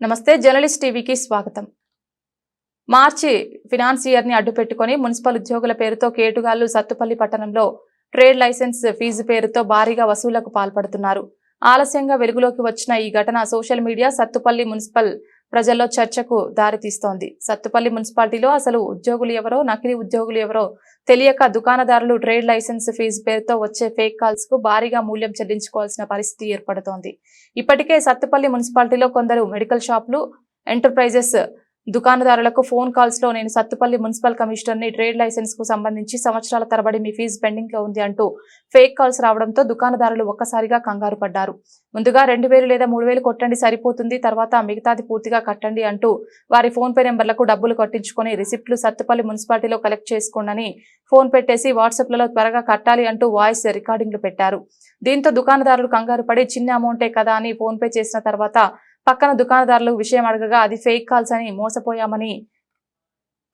నమస్తే జర్నలిస్ట్ టీవీకి స్వాగతం. మార్చి ఫినాన్స్ ఇయర్ని అడ్డుపెట్టుకుని మున్సిపల్ ఉద్యోగుల పేరుతో కేటుగాళ్ళు సత్తుపల్లి పట్టణంలో ట్రేడ్ లైసెన్స్ ఫీజు పేరుతో భారీగా వసూళ్ళకు పాల్పడుతున్నారు. ఆలస్యంగా వెలుగులోకి వచ్చిన ఈ ఘటన సోషల్ మీడియా సత్తుపల్లి మున్సిపల్ ప్రజల్లో చర్చకు దారితీస్తోంది. సత్తుపల్లి మున్సిపాలిటీలో అసలు ఉద్యోగులు ఎవరో నకిలీ ఉద్యోగులు ఎవరో తెలియక దుకాణదారులు ట్రేడ్ లైసెన్స్ ఫీజు పేరుతో వచ్చే ఫేక్ కాల్స్కు భారీగా మూల్యం చెల్లించుకోవాల్సిన పరిస్థితి ఏర్పడుతోంది. ఇప్పటికే సత్తుపల్లి మున్సిపాలిటీలో కొందరు మెడికల్ షాపులు ఎంటర్ప్రైజెస్ దుకాణదారులకు ఫోన్ కాల్స్లో నేను సత్తుపల్లి మున్సిపల్ కమిషనర్ని ట్రేడ్ లైసెన్స్కు సంబంధించి సంవత్సరాల తరబడి మీ ఫీజు పెండింగ్లో ఉంది అంటూ ఫేక్ కాల్స్ రావడంతో దుకాణదారులు ఒక్కసారిగా కంగారు పడ్డారు. ముందుగా రెండు వేలు లేదా మూడు వేలు కొట్టండి సరిపోతుంది తర్వాత మిగతాది పూర్తిగా కట్టండి అంటూ వారి ఫోన్ పే నెంబర్లకు డబ్బులు కట్టించుకొని రిసిప్ట్లు సత్తుపల్లి మున్సిపాలిటీలో కలెక్ట్ చేసుకోండి ఫోన్ పెట్టేసి వాట్సాప్లలో త్వరగా కట్టాలి అంటూ వాయిస్ రికార్డింగ్లు పెట్టారు. దీంతో దుకాణదారులు కంగారు పడి చిన్న అమౌంటే కదా అని ఫోన్ పే చేసిన తర్వాత పక్కన దుకాణదారులు విషయం అడగగా అది ఫేక్ కాల్స్ అని మోసపోయామని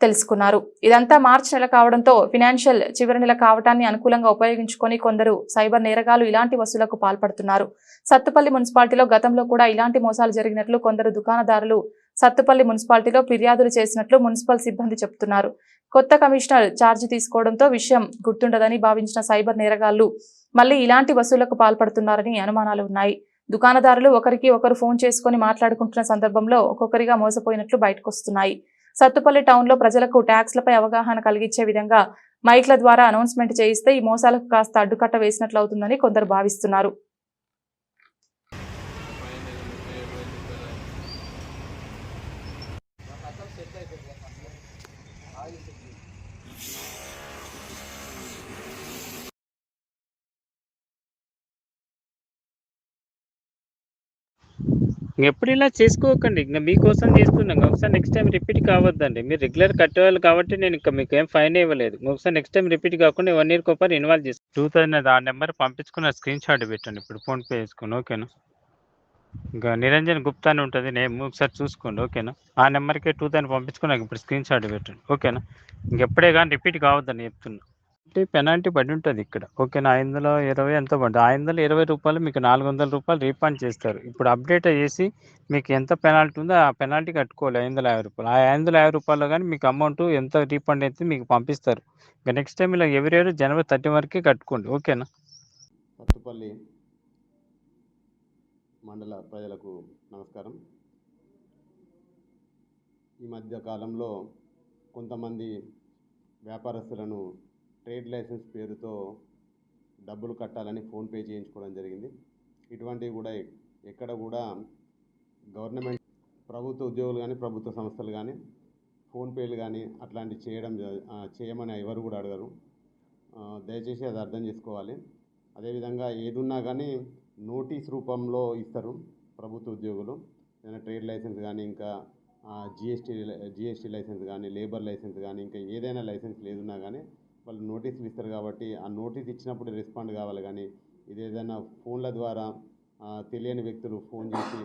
తెలుసుకున్నారు. ఇదంతా మార్చి నెల కావడంతో ఫినాన్షియల్ చివరి నెల కావటాన్ని అనుకూలంగా ఉపయోగించుకొని కొందరు సైబర్ నేరగాలు ఇలాంటి వసూలకు పాల్పడుతున్నారు. సత్తుపల్లి మున్సిపాలిటీలో గతంలో కూడా ఇలాంటి మోసాలు జరిగినట్లు కొందరు దుకాణదారులు సత్తుపల్లి మున్సిపాలిటీలో ఫిర్యాదులు చేసినట్లు మున్సిపల్ సిబ్బంది చెబుతున్నారు కొత్త కమిషనర్ ఛార్జీ తీసుకోవడంతో విషయం గుర్తుండదని భావించిన సైబర్ నేరగాళ్ళు మళ్ళీ ఇలాంటి వసూళ్ళకు పాల్పడుతున్నారని అనుమానాలు ఉన్నాయి. దుకాణదారులు ఒకరికి ఒకరు ఫోన్ చేసుకొని మాట్లాడుకుంటున్న సందర్భంలో ఒక్కొక్కరిగా మోసపోయినట్లు బయటకొస్తున్నాయి. సత్తుపల్లి టౌన్లో ప్రజలకు ట్యాక్స్లపై అవగాహన కలిగించే విధంగా మైక్ల ద్వారా అనౌన్స్మెంట్ చేయిస్తే ఈ మోసాలకు కాస్త అడ్డుకట్ట వేసినట్లు అవుతుందని కొందరు భావిస్తున్నారు. ఎప్పుడు ఇలా చేసుకోకండి. ఇంకా మీకోసం చేస్తున్నాం. ఒకసారి నెక్స్ట్ టైం రిపీట్ కావద్దండి. మీరు రెగ్యులర్ కట్టేవాళ్ళు కాబట్టి నేను ఇంకా మీకు ఏం ఫైన్ ఇవ్వలేదు. ఒకసారి నెక్స్ట్ టైం రిపీట్ కాకుండా వన్ ఇయర్ ఒకసారి ఇన్వాల్వ్ చేసి టూ థౌసండ్ ఆ నెంబర్ పంపించుకున్న స్క్రీన్ షాట్ పెట్టండి. ఇప్పుడు ఫోన్పే వేసుకుని ఓకేనా ఇంకా నిరంజన్ గుప్తా అని ఉంటుంది నేను ఒకసారి చూసుకోండి ఓకేనా ఆ నెంబర్కే టూ థౌసండ్ పంపించుకున్నాక ఇప్పుడు స్క్రీన్ షాట్ పెట్టండి ఓకేనా ఇంకెప్పుడే కానీ రిపీట్ కావద్దని చెప్తున్నా. అంటే పెనాల్టీ పడి ఉంటుంది ఇక్కడ. ఓకేనా ఐదు వందల ఇరవై ఎంత పడుతుంది ఐదు వందల ఇరవై రూపాయలు మీకు నాలుగు వందల రూపాయలు రీఫండ్ చేస్తారు. ఇప్పుడు అప్డేట్ చేసి మీకు ఎంత పెనాల్టీ ఉందో ఆ పెనాల్టీ కట్టుకోవాలి ఐదు వందల యాభై రూపాయలు. ఆ ఐదు వందల యాభై రూపాయలు కానీ మీకు అమౌంట్ ఎంత రీఫండ్ అయితే మీకు పంపిస్తారు. ఇంకా నెక్స్ట్ టైం ఇలా ఎవరి ఇయర్ జనవరి థర్టీ వరకే కట్టుకోండి. ఓకేనా? పట్టుపల్లి మండల ప్రజలకు నమస్కారం. ఈ మధ్య కాలంలో కొంతమంది వ్యాపారస్తులను ట్రేడ్ లైసెన్స్ పేరుతో డబ్బులు కట్టాలని ఫోన్పే చేయించుకోవడం జరిగింది. ఇటువంటివి కూడా ఎక్కడ కూడా గవర్నమెంట్ ప్రభుత్వ ఉద్యోగులు కానీ ప్రభుత్వ సంస్థలు కానీ ఫోన్పేలు కానీ అట్లాంటివి చేయడం చేయమని ఎవరు కూడా అడగరు. దయచేసి అది అర్థం చేసుకోవాలి. అదేవిధంగా ఏదున్నా కానీ నోటీస్ రూపంలో ఇస్తారు ప్రభుత్వ ఉద్యోగులు. ఏదైనా ట్రేడ్ లైసెన్స్ కానీ ఇంకా జిఎస్టీ జిఎస్టీ లైసెన్స్ కానీ లేబర్ లైసెన్స్ కానీ ఇంకా ఏదైనా లైసెన్స్ లేదున్నా కానీ వాళ్ళు నోటీసులు ఇస్తారు కాబట్టి ఆ నోటీస్ ఇచ్చినప్పుడు రెస్పాండ్ కావాలి. కానీ ఇది ఏదైనా ఫోన్ల ద్వారా తెలియని వ్యక్తులు ఫోన్ చేసి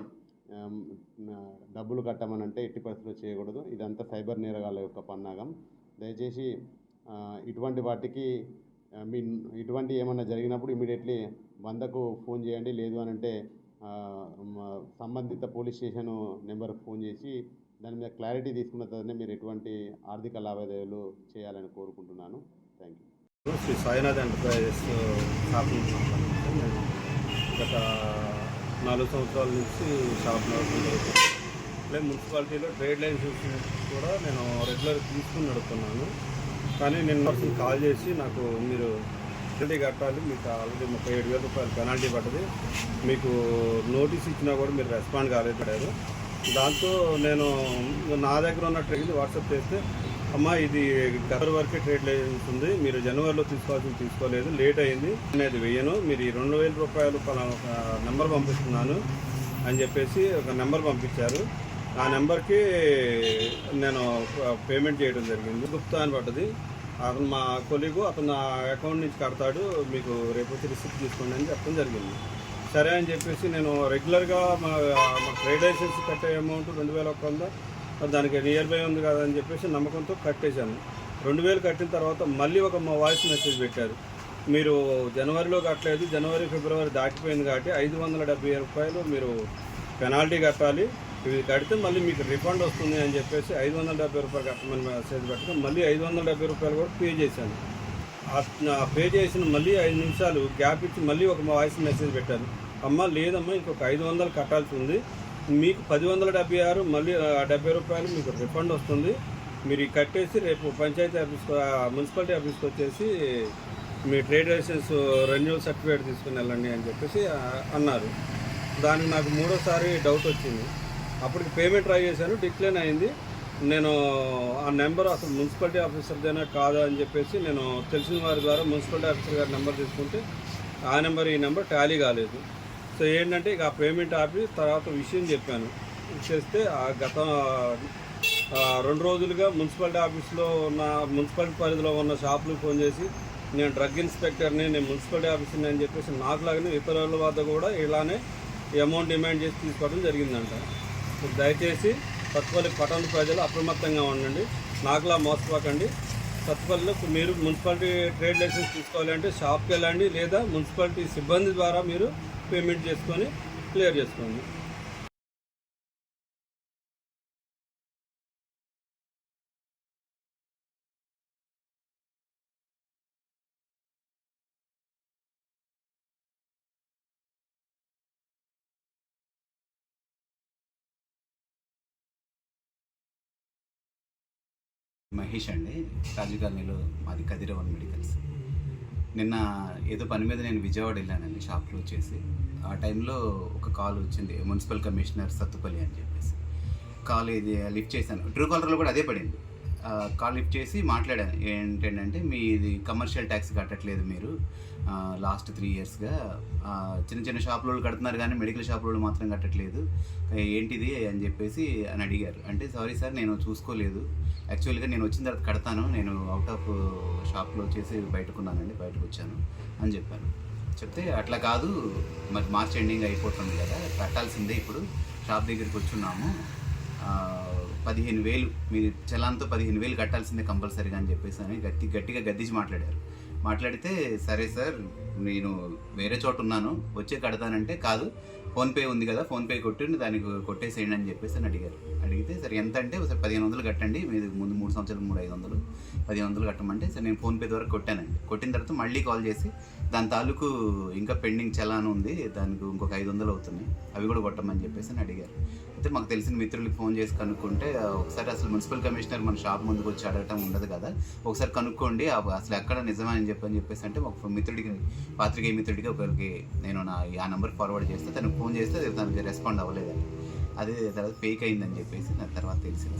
డబ్బులు కట్టమని అంటే ఎట్టి పరిస్థితుల్లో చేయకూడదు. ఇదంతా సైబర్ నేరగాళ్ళ యొక్క పన్నాగం. దయచేసి ఇటువంటి వాటికి మీ ఇటువంటి ఏమన్నా జరిగినప్పుడు ఇమీడియట్లీ వందకు ఫోన్ చేయండి. లేదు అని అంటే సంబంధిత పోలీస్ స్టేషన్ నెంబర్కి ఫోన్ చేసి దాని మీద క్లారిటీ తీసుకున్న తర్వాతనే మీరు ఎటువంటి ఆర్థిక లావాదేవీలు చేయాలని కోరుకుంటున్నాను. Thank you Shri Sainath enterprises shop గత నాలుగు సంవత్సరాల నుంచి షాప్ నడుపుతుంది అట్లే మున్సిపాలిటీలో ట్రేడ్ లైసెన్స్ కూడా నేను రెగ్యులర్ తీసుకుని నడుపుతున్నాను. కానీ నేను కాల్ చేసి నాకు మీరు పెనాల్టీ కట్టాలి మీకు ఆల్రెడీ ముప్పై ఏడు వేల రూపాయలు పెనాల్టీ పడ్డది. మీకు నోటీస్ ఇచ్చినా కూడా మీరు రెస్పాండ్ కాలేదు దాంతో నేను నా దగ్గర ఉన్న ట్రైన్ వాట్సాప్ చేస్తే అమ్మా ఇది గత వరకే ట్రేడ్ లైసెన్స్ ఉంది. మీరు జనవరిలో తీసుకోవాల్సింది తీసుకోలేదు. లేట్ అయింది. నేను అది వెయ్యను. మీరు ఈ రెండు వేల రూపాయలు పలానా ఒక నెంబర్ పంపిస్తున్నాను అని చెప్పేసి ఒక నెంబర్ పంపించారు. ఆ నెంబర్కి నేను పేమెంట్ చేయడం జరిగింది. గుప్తా అని పడ్డది. అతను మా కొలీగు అతను నా అకౌంట్ నుంచి కడతాడు. మీకు రేపు వచ్చి రిసిప్ట్ తీసుకోండి అని చెప్పడం జరిగింది. సరే అని చెప్పేసి నేను రెగ్యులర్గా మా ట్రేడ్ లైసెన్స్ కట్టే అమౌంట్ రెండు వేల ఒక్క వంద మరి దానికి నియర్ బై ఉంది కదా అని చెప్పేసి నమ్మకంతో కట్టేశాను. రెండు వేలు కట్టిన తర్వాత మళ్ళీ ఒక మా వాయిస్ మెసేజ్ పెట్టారు. మీరు జనవరిలో కట్టలేదు జనవరి ఫిబ్రవరి దాటిపోయింది కాబట్టి ఐదు వందల డెబ్బై రూపాయలు మీరు పెనాల్టీ కట్టాలి. ఇవి కడితే మళ్ళీ మీకు రిఫండ్ వస్తుంది అని చెప్పేసి ఐదు వందల డెబ్బై రూపాయలు కట్టమని మెసేజ్ పెట్టడం మళ్ళీ ఐదు వందల డెబ్బై రూపాయలు కూడా పే చేశాను. ఆ పే చేసిన మళ్ళీ ఐదు నిమిషాలు గ్యాప్ ఇచ్చి మళ్ళీ ఒక వాయిస్ మెసేజ్ పెట్టాను అమ్మ లేదమ్మా ఇంకొక ఐదు వందలు కట్టాల్సి ఉంది. మీకు పది వందల డెబ్బై ఆరు మళ్ళీ ఆ, డెబ్బై రూపాయలు మీకు రిఫండ్ వస్తుంది. మీరు కట్టేసి రేపు పంచాయతీ ఆఫీస్కి మున్సిపాలిటీ ఆఫీస్కి వచ్చేసి మీ ట్రేడ్ లైసెన్స్ రెన్యూవల్ సర్టిఫికేట్ తీసుకుని వెళ్ళండి అని చెప్పేసి అన్నారు. దానికి నాకు మూడోసారి డౌట్ వచ్చింది. అప్పటికి పేమెంట్ ట్రై చేశాను డిక్లైన్ అయింది. నేను ఆ నెంబర్ అసలు మున్సిపాలిటీ ఆఫీసర్దేనా కాదా అని చెప్పేసి నేను తెలిసిన వారి ద్వారా మున్సిపాలిటీ ఆఫీసర్ గారి నెంబర్ తీసుకుంటే ఆ నెంబర్ ఈ నెంబర్ టాలీ కాలేదు. సో ఏంటంటే ఇక ఆ పేమెంట్ ఆపి తర్వాత విషయం చెప్పాను. చేస్తే ఆ గత రెండు రోజులుగా మున్సిపాలిటీ ఆఫీస్లో ఉన్న మున్సిపాలిటీ పరిధిలో ఉన్న షాపులకు ఫోన్ చేసి నేను డ్రగ్ ఇన్స్పెక్టర్ని నేను మున్సిపాలిటీ ఆఫీసర్ని అని చెప్పేసి నాకు లాగానే ఇతరుల వద్ద కూడా ఇలానే అమౌంట్ డిమాండ్ చేసి తీసుకోవడం జరిగిందంట. సో దయచేసి సత్తుపల్లి పట్టణ ప్రజలు అప్రమత్తంగా ఉండండి. నాకులా మోసపోకండి. సత్తుపల్లిలో మీరు మున్సిపాలిటీ ట్రేడ్ లైసెన్స్ తీసుకోవాలంటే షాప్కి వెళ్ళండి లేదా మున్సిపాలిటీ సిబ్బంది ద్వారా మీరు పేమెంట్ చేసుకొని క్లియర్ చేసుకోండి. మహేష్ అండి. రాజు కాలనీలో మాది కదిరవన్ మెడికల్స్. నిన్న ఏదో పని మీద నేను విజయవాడ వెళ్ళానండి షాప్లో వచ్చేసి ఆ టైంలో ఒక కాల్ వచ్చింది మున్సిపల్ కమిషనర్ సత్తుపల్లి అని చెప్పేసి. కాల్ ఇది లిఫ్ట్ చేశాను. ట్రూ కాలర్లో కూడా అదే పడింది. కాల్ లిఫ్ట్ చేసి మాట్లాడాను. ఏంటంటే మీది కమర్షియల్ ట్యాక్స్ కట్టట్లేదు మీరు. లాస్ట్ త్రీ ఇయర్స్గా. చిన్న చిన్న షాపుల వాళ్ళు కడుతున్నారు కానీ మెడికల్ షాపుల వాళ్ళు మాత్రం కట్టట్లేదు. ఏంటిది అని చెప్పేసి అని అడిగారు. అంటే సారీ సార్ నేను చూసుకోలేదు. యాక్చువల్గా నేను వచ్చిన తర్వాత కడతాను. నేను అవుట్ ఆఫ్ షాప్లో వచ్చేసి బయటకున్నానండి బయటకు వచ్చాను అని చెప్పాను చెప్తే అట్లా కాదు. మరి మార్చ్ ఎండింగ్ అయిపోతుంది కదా. కట్టాల్సిందే ఇప్పుడు. షాప్ దగ్గరికి వచ్చున్నాము. పదిహేను వేలు మీరు చలాన్తో పదిహేను వేలు కట్టాల్సిందే కంపల్సరీగా అని చెప్పేసి అని గట్టి గట్టిగా గద్దించి మాట్లాడారు. మాట్లాడితే సరే సార్ నేను వేరే చోట ఉన్నాను వచ్చే కడతానంటే కాదు. ఫోన్పే ఉంది కదా ఫోన్పే కొట్టి దానికి కొట్టేసేయండి అని చెప్పేసి అని అడిగారు. అడిగితే సరే ఎంత అంటే ఒకసారి పదిహేను వందలు కట్టండి మీరు ముందు మూడు సంవత్సరాలు మూడు ఐదు వందలు పదిహేను వందలు కట్టమంటే సరే నేను ఫోన్పే ద్వారా కొట్టానండి. కొట్టిన తర్వాత మళ్ళీ కాల్ చేసి దాని తాలూకు ఇంకా పెండింగ్ చలాన్ ఉంది దానికి ఇంకొక ఐదు వందలు అవుతున్నాయి అవి కూడా కొట్టమని చెప్పేసి అని అడిగారు. అయితే మాకు తెలిసిన మిత్రులకి ఫోన్ చేసి కనుక్కుంటే ఒకసారి అసలు మున్సిపల్ కమిషనర్ మన షాప్ ముందుకు వచ్చి అడగటం ఉండదు కదా ఒకసారి కనుక్కోండి అసలు ఎక్కడ నిజమని అని చెప్పని చెప్పేసి అంటే ఒక మిత్రుడికి పాత్రికేయ మిత్రుడికి ఒకరికి నేను నా ఆ నెంబర్ ఫార్వర్డ్ చేస్తే తను ఫోన్ చేస్తే తనకి రెస్పాండ్ అవ్వలేదండి. అదే తర్వాత ఫేక్ అయిందని చెప్పేసి నా తర్వాత తెలిసింది.